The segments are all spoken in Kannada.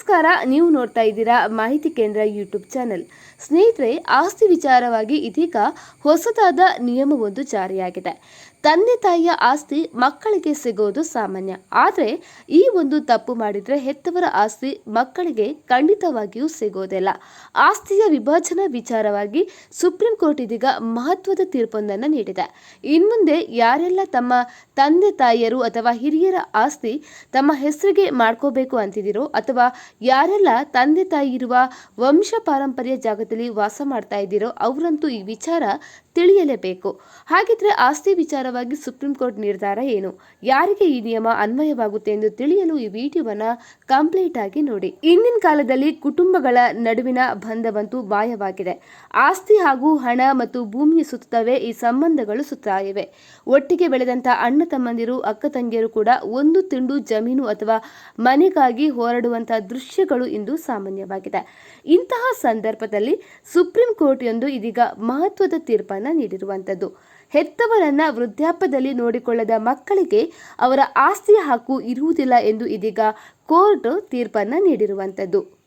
ನಮಸ್ಕಾರ, ನೀವು ನೋಡ್ತಾ ಇದ್ದೀರಾ ಮಾಹಿತಿ ಕೇಂದ್ರ ಯೂಟ್ಯೂಬ್ ಚಾನೆಲ್. ಸ್ನೇಹಿತರೆ, ಆಸ್ತಿ ವಿಚಾರವಾಗಿ ಇದೀಗ ಹೊಸದಾದ ನಿಯಮವೊಂದು ಜಾರಿಯಾಗಿದೆ. ತಂದೆ ತಾಯಿಯ ಆಸ್ತಿ ಮಕ್ಕಳಿಗೆ ಸಿಗೋದು ಸಾಮಾನ್ಯ. ಆದರೆ, ಈ ಒಂದು ತಪ್ಪು ಮಾಡಿದರೆ ಹೆತ್ತವರ ಆಸ್ತಿ ಮಕ್ಕಳಿಗೆ ಖಂಡಿತವಾಗಿಯೂ ಸಿಗೋದಿಲ್ಲ. ಆಸ್ತಿಯ ವಿಭಜನಾ ವಿಚಾರವಾಗಿ ಸುಪ್ರೀಂ ಕೋರ್ಟ್ ಇದೀಗ ಮಹತ್ವದ ತೀರ್ಪೊಂದನ್ನು ನೀಡಿದೆ. ಇನ್ಮುಂದೆ ಯಾರೆಲ್ಲ ತಮ್ಮ ತಂದೆ ತಾಯಿಯರು ಅಥವಾ ಹಿರಿಯರ ಆಸ್ತಿ ತಮ್ಮ ಹೆಸರಿಗೆ ಮಾಡ್ಕೋಬೇಕು ಅಂತಿದ್ದೀರೋ ಅಥವಾ ಯಾರೆಲ್ಲ ತಂದೆ ತಾಯಿ ಇರುವ ವಂಶ ಪಾರಂಪರ್ಯ ಜಾಗದಲ್ಲಿ ವಾಸ ಮಾಡ್ತಾ ಇದ್ದೀರೋ ಅವರಂತೂ ಈ ವಿಚಾರ ತಿಳಿಯಲೇಬೇಕು. ಹಾಗಿದ್ರೆ ಆಸ್ತಿ ವಿಚಾರವಾಗಿ ಸುಪ್ರೀಂ ಕೋರ್ಟ್ ನಿರ್ಧಾರ ಏನು? ಯಾರಿಗೆ ಈ ನಿಯಮ ಅನ್ವಯವಾಗುತ್ತೆ ಎಂದು ತಿಳಿಯಲು ಈ ವಿಡಿಯೋವನ್ನ ಕಂಪ್ಲೀಟ್ ಆಗಿ ನೋಡಿ. ಇಂದಿನ ಕಾಲದಲ್ಲಿ ಕುಟುಂಬಗಳ ನಡುವಿನ ಬಂಧವಂತೂ ಮಾಯವಾಗಿದೆ ಆಸ್ತಿ ಹಾಗೂ ಹಣ ಮತ್ತು ಭೂಮಿಯ ಸುತ್ತವೇ ಈ ಸಂಬಂಧಗಳು ಸುತ್ತಾ ಇವೆ ಒಟ್ಟಿಗೆ ಬೆಳೆದಂತ ಅಣ್ಣ ತಮ್ಮಂದಿರು, ಅಕ್ಕ ತಂಗಿಯರು ಕೂಡ ಒಂದು ತಿಂಡು ಜಮೀನು ಅಥವಾ ಮನೆಗಾಗಿ ಹೋರಾಡುವಂತಹ ದೃಶ್ಯಗಳು ಇಂದು ಸಾಮಾನ್ಯವಾಗಿದೆ. ಇಂತಹ ಸಂದರ್ಭದಲ್ಲಿ ಸುಪ್ರೀಂ ಕೋರ್ಟ್ ಎಂದು ಇದೀಗ ಮಹತ್ವದ ತೀರ್ಪನ್ನು ನೀಡಿರುವಂಥದ್ದು. ಹೆತ್ತವರನ್ನ ವೃದ್ಧಾಪ್ಯದಲ್ಲಿ ನೋಡಿಕೊಳ್ಳದ ಮಕ್ಕಳಿಗೆ ಅವರ ಆಸ್ತಿಯ ಹಕ್ಕು ಇರುವುದಿಲ್ಲ ಎಂದು ಇದೀಗ ಕೋರ್ಟ್ ತೀರ್ಪನ್ನು ನೀಡಿರುವಂಥದ್ದು.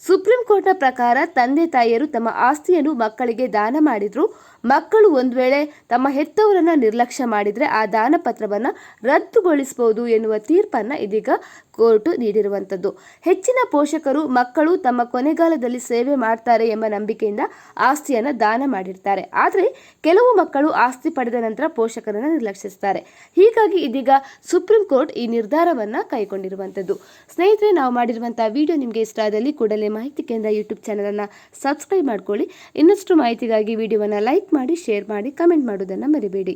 ಸುಪ್ರೀಂ ಕೋರ್ಟ್ನ ಪ್ರಕಾರ ತಂದೆ ತಾಯಿಯರು ತಮ್ಮ ಆಸ್ತಿಯನ್ನು ಮಕ್ಕಳಿಗೆ ದಾನ ಮಾಡಿದ್ರು. ಮಕ್ಕಳು ಒಂದು ವೇಳೆ ತಮ್ಮ ಹೆತ್ತವರನ್ನ ನಿರ್ಲಕ್ಷ್ಯ ಮಾಡಿದರೆ ಆ ದಾನ ಪತ್ರವನ್ನು ರದ್ದುಗೊಳಿಸಬಹುದು ಎನ್ನುವ ತೀರ್ಪನ್ನ ಇದೀಗ ಕೋರ್ಟ್ ನೀಡಿರುವಂಥದ್ದು. ಹೆಚ್ಚಿನ ಪೋಷಕರು, ಮಕ್ಕಳು ತಮ್ಮ ಕೊನೆಗಾಲದಲ್ಲಿ ಸೇವೆ ಮಾಡ್ತಾರೆ ಎಂಬ ನಂಬಿಕೆಯಿಂದ ಆಸ್ತಿಯನ್ನು ದಾನ ಮಾಡಿರ್ತಾರೆ. ಆದರೆ ಕೆಲವು ಮಕ್ಕಳು ಆಸ್ತಿ ಪಡೆದ ನಂತರ ಪೋಷಕರನ್ನು ನಿರ್ಲಕ್ಷಿಸ್ತಾರೆ. ಹೀಗಾಗಿ ಇದೀಗ ಸುಪ್ರೀಂ ಕೋರ್ಟ್ ಈ ನಿರ್ಧಾರವನ್ನು ಕೈಗೊಂಡಿರುವಂಥದ್ದು. ಸ್ನೇಹಿತರೆ, ನಾವು ಮಾಡಿರುವಂತಹ ವಿಡಿಯೋ ನಿಮಗೆ ಇಷ್ಟ ಆದಲ್ಲಿ ಕೂಡಲೇ ಮಾಹಿತಿ ಕೇಂದ್ರ ಯೂಟ್ಯೂಬ್ ಚಾನಲನ್ನು ಸಬ್ಸ್ಕ್ರೈಬ್ ಮಾಡ್ಕೊಳ್ಳಿ. ಇನ್ನಷ್ಟು ಮಾಹಿತಿಗಾಗಿ ವಿಡಿಯೋವನ್ನು ಲೈಕ್ ಮಾಡಿ ಶೇರ್ ಮಾಡಿ ಕಮೆಂಟ್ ಮಾಡೋದನ್ನು ಮರಿಬೇಡಿ.